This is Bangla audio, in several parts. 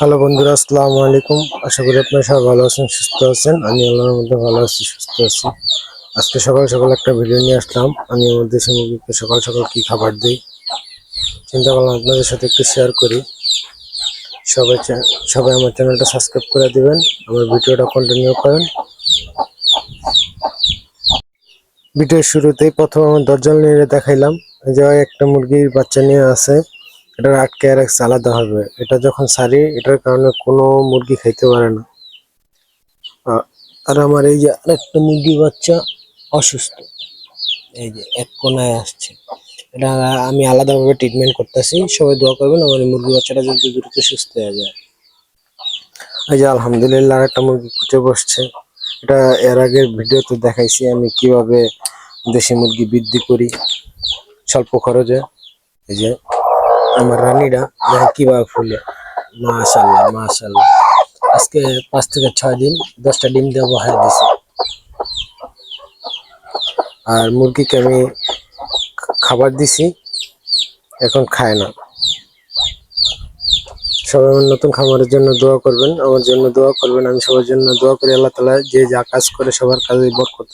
হ্যালো বন্ধুরা, আসসালামু আলাইকুম। আশা করি আপনারা সবাই ভালো আছেন, সুস্থ আছেন। আমি আল্লাহর মধ্যে ভালো আছি, সুস্থ আছি। আজকে সকাল সকাল একটা ভিডিও নিয়ে আসলাম। আমি আমার দেশি মুরগিকে সকাল সকাল কি খাবার দিই? চিন্তা করলাম আপনাদের সাথে একটু শেয়ার করি। সবাই সবাই আমার চ্যানেলটা সাবস্ক্রাইব করে দিবেন, আমার ভিডিওটা কন্টিনিউ করেন। ভিডিওর শুরুতেই প্রথম আমার দরজা নিয়ে দেখাইলাম। যে একটা মুরগির বাচ্চা নিয়ে আছে। এটা আটকে রাখছে, আলাদা হবে। এটা যখন সারি, এটার কারণে কোনো মুরগি খাইতে পারে না। আর আমার এই যে আরেকটা মুরগি বাচ্চা অসুস্থ। এই যে এক কোনায় আসছে। এটা আমি আলাদাভাবে ট্রিটমেন্ট করতেছি। সবাই দোয়া করবেন, আমার এই মুরগি বাচ্চাটা যদি দ্রুত সুস্থ হয়ে যায়। এই যে আলহামদুলিল্লাহ আরেকটা মুরগি কুচে বসছে। এটা এর আগের ভিডিওতে দেখাইছি আমি কীভাবে দেশি মুরগি বৃদ্ধি করি। স্বল্প খরচে। এই যে আমার রানীরা দেখেন কীভাবে ফুলে মাশাল্লাহ মাশাল্লাহ আজকে পাঁচ থেকে ছয় দিন, দশটা ডিম দেওয়া বহাই দিছি। আর মুরগিকে আমি খাবার দিছি, এখন খায় না। সবাই আমার নতুন খামারের জন্য দোয়া করবেন, আমার জন্য দোয়া করবেন, আমি সবার জন্য দোয়া করি, আল্লাহ তালা যে যা কাজ করে সবার কাজে বরকত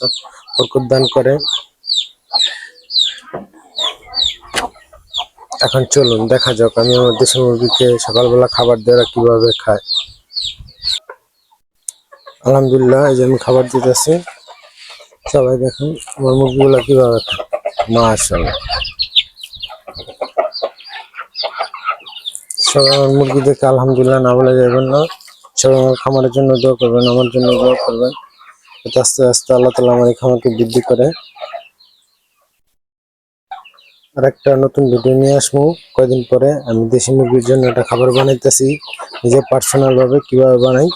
বরকত দান করে। এখন চলুন, দেখা যাক, আমি আমার দেশি মুরগিকে সকালবেলা খাবার দেওয়া কীভাবে খায় আলহামদুলিল্লাহ, এই যে আমি খাবার দিতেছি। সবাই দেখুন, আমার মুরগিগুলো কীভাবে খায়। মাশাল্লাহ সবাই আমার মুরগি দেখে আলহামদুলিল্লাহ না বলে যাবেন না। সবাই আমার খামারের জন্য দোয়া করবেন, আমার জন্য দোয়া করবেন। আস্তে আস্তে আল্লাহ তালা আমার এই খামারকে বৃদ্ধি করে। আর একটা নতুন ভিডিও নিয়ে আসব। কয়দিন পরে আমি দেশি মুরগির জন্য একটা খাবার বানাইতেছি। নিজে পার্সোনাল ভাবে কীভাবে বানাই,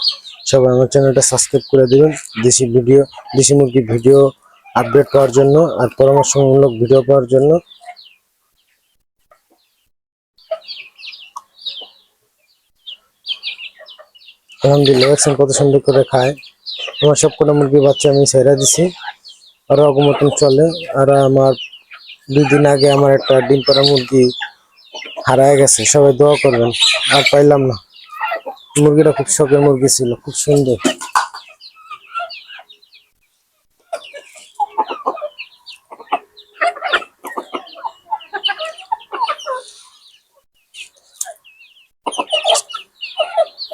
সবাই আমার চ্যানেলটা সাবস্ক্রাইব করে দিবেন। দেশি ভিডিও দেশি মুরগির ভিডিও আপডেট পাওয়ার জন্য আর পরামর্শমূলক ভিডিও পাওয়ার জন্য। আলহামদুলিল্লাহ দেখছেন কত সুন্দর করে খায়। আমার সব কটা মুরগির বাচ্চা আমি ছেড়ে দিছি। আরও আগমতন চলে, আর আমার দুই দিন আগে আমার একটা ডিম পাড়া মুরগি হারায় গেছে, সবাই দোয়া করবেন, আর পাইলাম না। মুরগিটা খুব শখের মুরগি ছিল, খুব সুন্দর।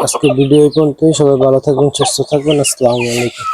আজকে ভিডিও এই পর্যন্তই, সবাই ভালো থাকবেন, সুস্থ থাকবেন, আসসালামু আলাইকুম।